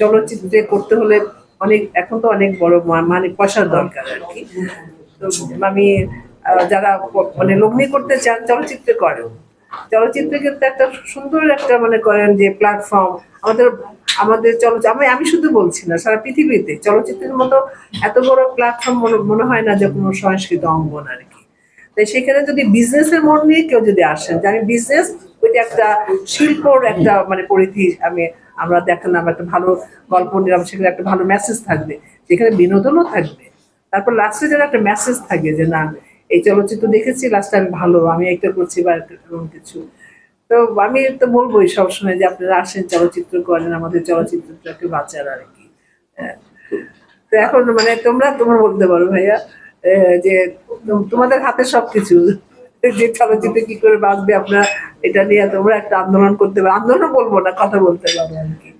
চলচ্চিত্রে করতে হলে অনেক, এখন তো অনেক বড় মানে পয়সার দরকার আর কি। তো আমি যারা মানে লগ্নি করতে চান, চলচ্চিত্রে করেন। চলচ্চিত্রে কিন্তু একটা সুন্দর একটা মানে করেন যে প্ল্যাটফর্ম আমাদের আমাদের চলচ্চিত্র, আমি আমি শুধু বলছি না, সারা পৃথিবীতে চলচ্চিত্রের মতো এত বড় প্ল্যাটফর্ম মনে হয় না যে কোনো সংস্কৃত অঙ্গন আর কি। তাই সেখানে যদি বিজনেসের মন নিয়ে কেউ যদি আসেন, যে আমি বিজনেস ওইটা একটা শিল্পর একটা মানে পরিধি আমি আমরা দেখালাম একটা ভালো গল্প নিলাম, সেখানে একটা ভালো মেসেজ থাকবে, সেখানে বিনোদনও থাকবে। তারপর লাস্টে যেন একটা মেসেজ থাকে যে, না, এই চলচ্চিত্র দেখেছি লাস্টে আমি ভালো, আমি একটা করছি বা এরকম কিছু। তো আমি তো বলবোই সবসময় যে, আপনারা আসেন চলচ্চিত্র করেন, আমাদের চলচ্চিত্রটাকে বাঁচার আর কি। হ্যাঁ। তো এখন মানে তোমরা তোমরা বলতে পারো ভাইয়া যে তোম- তোমাদের হাতে সবকিছু, যে চলচ্চিত্রে কি করে বাঁচবে, আপনারা এটা নিয়ে তোমরা একটা আন্দোলন করতে পারো। আন্দোলন বলব না, কথা বলতে পারো আর কি।